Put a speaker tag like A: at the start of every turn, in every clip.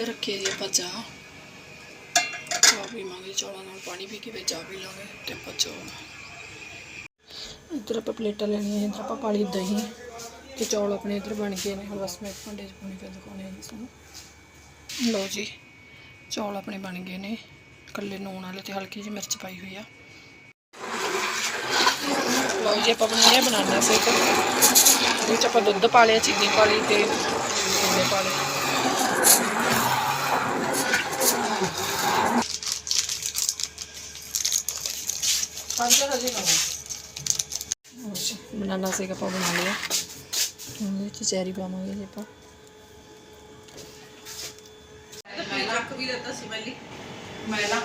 A: ਇੱਧਰ ਰੱਖੀ ਜੀ ਆਪਾਂ ਚਾਹ। ਚਾਹ ਪੀਵਾਂਗੇ ਚੌਲਾਂ ਨਾਲ ਪਾਣੀ ਪੀ ਕੇ ਚਾਹ ਪੀ ਲਾਂਗੇ ਤੇ ਆਪਾਂ ਚੌਲ ਇੱਧਰ ਆਪਾਂ ਪਲੇਟਾਂ ਲੈਣੀਆਂ ਇੱਧਰ ਆਪਾਂ ਪਾਲੀ ਦਹੀਂ ਤੇ ਚੌਲ ਆਪਣੇ ਇੱਧਰ ਬਣ ਗਏ ਨੇ। ਬਸ ਮੈਂ ਭਾਂਡੇ 'ਚ ਪਾਣੀ ਫਿਰ ਦਿਖਾਉਣੇ ਆ ਤੁਹਾਨੂੰ। ਲਓ ਜੀ, ਚੌਲ ਆਪਣੇ ਬਣ ਗਏ ਨੇ। ਕੱਲੇ ਨੂਣ ਵਾਲੇ ਤੇ ਹਲਕੀ ਜਿਹੀ ਮਿਰਚ ਪਾਈ ਹੋਈ ਆ। ਲਓ ਜੀ, ਆਪਾਂ ਬਣਾਉਣੇ ਬਣਾਉਣਾ ਸੀ ਤੇ ਇਹਦੇ ਵਿੱਚ ਆਪਾਂ ਦੁੱਧ ਪਾ ਲਿਆ, ਚੀਨੀ ਪਾ ਲਈ ਤੇ ਚੀਨੀ ਪਾ ਲਏ। ਪੰਜ ਹਜੇ ਨਾ ਬਨਾਨਾ ਸੇਕ ਆਪਾਂ, ਬਣਾ ਲਿਆ। ਹੁਣ ਵਿੱਚ ਚੈਰੀ ਪਾਵਾਂਗੇ ਜੀ ਆਪਾਂ।
B: ਰੱਖ ਵੀ ਦਿੱਤਾ ਸੀ ਪਹਿਲੀ ਮੈਂ ਨਾ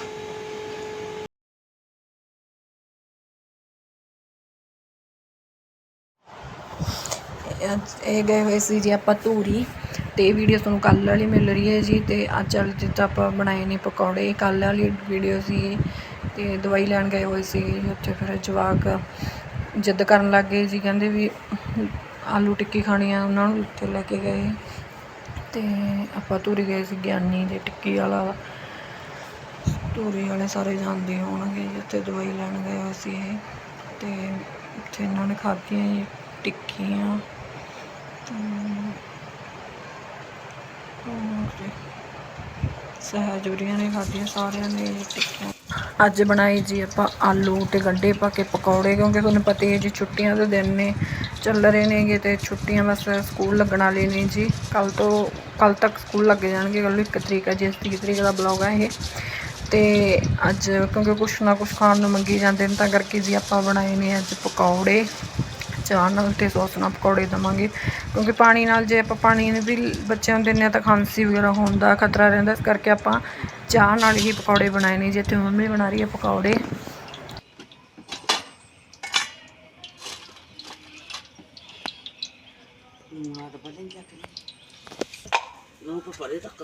A: ਇਹ ਗਏ ਹੋਏ ਸੀ ਜੀ ਆਪਾਂ ਧੂਰੀ ਤੇ ਵੀਡੀਓ ਤੁਹਾਨੂੰ ਕੱਲ ਵਾਲੀ ਮਿਲ ਰਹੀ ਹੈ ਜੀ ਤੇ ਅੱਜ ਵਾਲੀ ਤੇ ਤਾਂ ਆਪਾਂ ਬਣਾਏ ਨੇ ਪਕੌੜੇ। ਕੱਲ ਵਾਲੀ ਵੀਡੀਓ ਸੀ ਅਤੇ ਦਵਾਈ ਲੈਣ ਗਏ ਹੋਏ ਸੀ, ਉੱਥੇ ਫਿਰ ਜਵਾਕ ਜਿੱਦ ਕਰਨ ਲੱਗ ਗਏ ਜੀ, ਕਹਿੰਦੇ ਵੀ ਆਲੂ ਟਿੱਕੀ ਖਾਣੀ ਆ, ਉਹਨਾਂ ਨੂੰ ਉੱਥੇ ਲੈ ਕੇ ਗਏ। ਅਤੇ ਆਪਾਂ ਧੂਰੀ ਗਏ ਸੀ ਗਿਆਨੀ ਦੇ ਟਿੱਕੀ ਵਾਲਾ, ਧੂਰੀ ਵਾਲੇ ਸਾਰੇ ਜਾਂਦੇ ਹੋਣਗੇ ਜੀ, ਉੱਥੇ ਦਵਾਈ ਲੈਣ ਗਏ ਹੋਏ ਸੀ ਇਹ। ਅਤੇ ਉੱਥੇ ਇਹਨਾਂ ਨੇ ਖਾਧੀਆਂ ਜੀ ਟਿੱਕੀਆਂ। ਸਹਿਜੂਰੀਆਂ ਨੇ ਖਾਧੀਆਂ ਸਾਰਿਆਂ ਨੇ ਟਿੱਕੀਆਂ। ਅੱਜ ਬਣਾਏ ਜੀ ਆਪਾਂ ਆਲੂ ਤੇ ਗੰਢੇ ਪਾ ਕੇ ਪਕੌੜੇ, ਕਿਉਂਕਿ ਤੁਹਾਨੂੰ ਪਤਾ ਹੀ ਹੈ ਜੀ ਛੁੱਟੀਆਂ ਦੇ ਦਿਨ ਨੇ, ਚੱਲ ਰਹੇ ਨੇਗੇ ਤੇ ਛੁੱਟੀਆਂ ਬਸ ਸਕੂਲ ਲੱਗਣ ਵਾਲੇ ਨੇ ਜੀ। ਕੱਲ ਤੋਂ ਕੱਲ ਤੱਕ ਸਕੂਲ ਲੱਗ ਜਾਣਗੇ ਕੱਲ ਇੱਕ ਤਰੀਕ ਹੈ ਜੀ 30 ਤਰੀਕ ਦਾ ਬਲੌਗ ਹੈ ਇਹ। ਤੇ ਅੱਜ ਕਿਉਂਕਿ ਕੁਛ ਨਾ ਕੁਛ ਖਾਣ ਨੂੰ ਮੰਗੀ ਜਾਂਦੇ ਨੇ, ਤਾਂ ਕਰਕੇ ਜੀ ਆਪਾਂ ਬਣਾਏ ਨੇ ਅੱਜ ਪਕੌੜੇ। ਚਾਹ ਨਾਲ ਤੇ ਸੌਸ ਨਾਲ ਪਕੌੜੇ ਦਵਾਂਗੇ। ਕਿਉਂਕਿ ਪਾਣੀ ਨਾਲ ਜੇ ਆਪਾਂ ਪਾਣੀ ਵੀ ਬੱਚਿਆਂ ਨੂੰ ਦਿੰਦੇ ਹਾਂ ਤਾਂ ਖਾਂਸੀ ਵਗੈਰਾ ਹੋਣ ਦਾ ਖਤਰਾ ਰਹਿੰਦਾ। ਇਸ ਕਰਕੇ ਆਪਾਂ ਚਾਹ ਨਾਲ ਹੀ ਪਕੌੜੇ ਬਣਾਏ ਨੇ। ਜਿੱਥੇ ਮੰਮੀ ਬਣਾ ਰਹੀ ਹੈ ਪਕੌੜੇ।
B: ਨਾ ਤਾਂ ਜਾ ਕੇ ਨੂੰ ਪਰੇ ਤੱਕ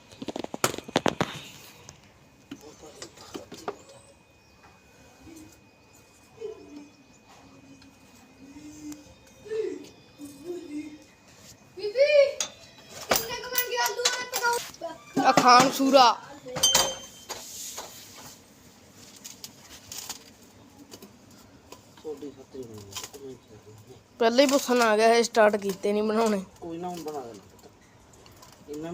B: ਕੇ
C: ਪਾ ਲਿਓ ਨੂਨ ਵੀ ਨਾ ਇੰਨਾ ਪਾਇਓ ਗਾ ਮਿਰਚ ਥੋੜੀ ਜਿਹੀ ਵੱਧ ਪੈ ਜੇ
B: ਮੁੱਠ ਨਹੀਂ ਜਾ ਚਾਰਾਂ ਇਹ ਇੱਧਰ ਕਰ ਦੂੰਗਾ ਇਹਦੀ ਨਾ ਬਣਾ
C: ਆ ਖਾਣ ਸੂਰਾ
B: ਛੋਟੀ ਫੱਤਰੀ ਹੋਣੀ
C: ਪਹਿਲਾਂ ਹੀ ਪੁੱਛਣ ਆ ਗਿਆ ਇਹ ਸਟਾਰਟ ਕੀਤੇ ਨਹੀਂ ਬਣਾਉਣੇ
B: ਕੋਈ ਨਾ ਹੁਣ ਬਣਾ ਦੇਣਾ ਪੁੱਤ ਇਹਨਾਂ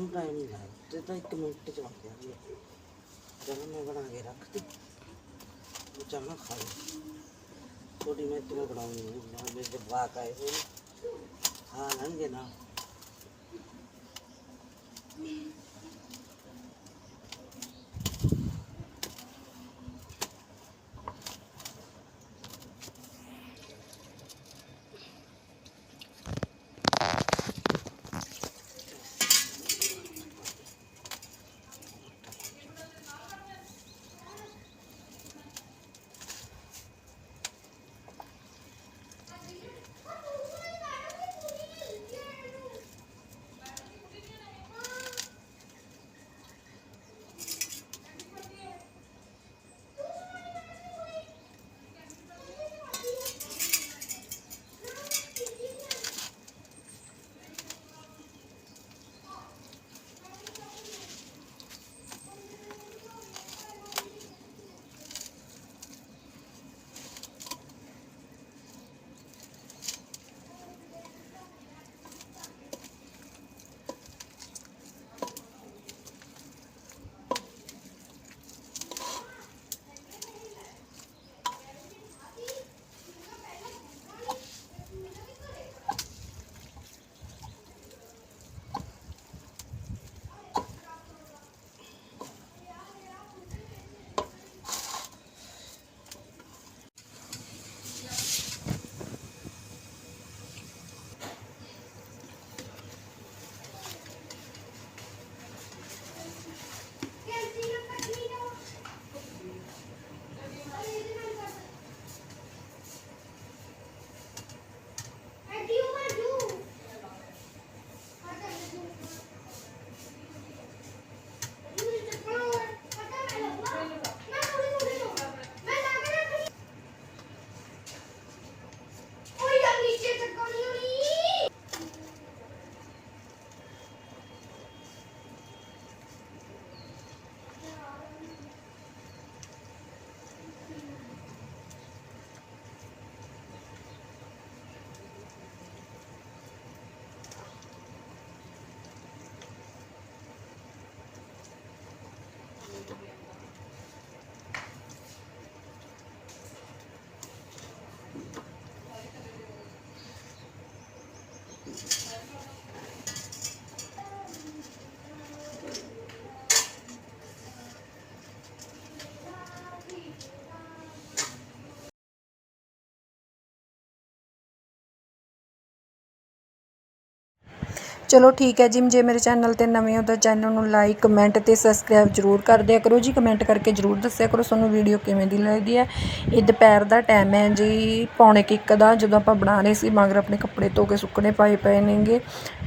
B: ਚਲੋ
A: ਠੀਕ ਹੈ ਜੀ, ਜੇ ਮੇਰੇ ਚੈਨਲ ਤੇ ਨਵੇਂ ਹੋ ਤਾਂ ਚੈਨਲ ਨੂੰ ਲਾਈਕ, ਕਮੈਂਟ ਤੇ ਸਬਸਕ੍ਰਾਈਬ ਜਰੂਰ ਕਰ ਦਿਆ ਕਰੋ ਜੀ। ਕਮੈਂਟ ਕਰਕੇ ਜਰੂਰ ਦੱਸਿਆ ਕਰੋ ਤੁਹਾਨੂੰ ਵੀਡੀਓ ਕਿਵੇਂ ਦੀ ਲੱਗਦੀ ਹੈ। ਇਹ ਦੁਪਹਿਰ ਦਾ ਟਾਈਮ ਹੈ ਜੀ, ਪੌਣੇ ਕਿੱਕ ਦਾ, ਜਦੋਂ ਆਪਾਂ ਬਣਾ ਰਹੇ ਸੀ, ਮਗਰ ਆਪਣੇ ਕੱਪੜੇ ਧੋ ਕੇ ਸੁੱਕਣੇ ਪਾਏ ਪਏ ਨੇਗੇ,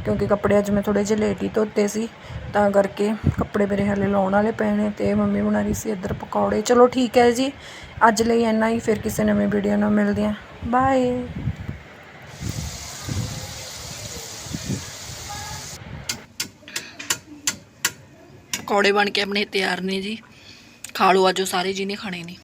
A: ਕਿਉਂਕਿ ਕੱਪੜੇ ਅੱਜ ਮੈਂ ਥੋੜੇ ਜਿਹੇ ਲੇਟ ਹੀ ਧੋਤੇ ਸੀ, ਤਾਂ ਕਰਕੇ ਕੱਪੜੇ ਮੇਰੇ ਹਲੇ ਲਾਉਣ ਵਾਲੇ ਪਏ ਨੇ ਤੇ ਮੰਮੀ ਬਣਾ ਰਹੀ ਸੀ ਇੱਧਰ ਪਕੌੜੇ। ਚਲੋ ਠੀਕ ਹੈ ਜੀ, ਅੱਜ ਲਈ ਇੰਨਾ ਹੀ, ਫਿਰ ਕਿਸੇ ਨਵੇਂ ਵੀਡੀਓ ਨਾਲ ਮਿਲਦੇ ਹਾਂ। ਬਾਏ ਪਕੌੜੇ ਬਣ ਕੇ ਆਪਣੇ ਤਿਆਰ ਨੇ ਜੀ। ਖਾ ਲਓ ਆਜੋ ਸਾਰੇ ਜਿਹਨੇ ਖਾਣੇ ਨੇ।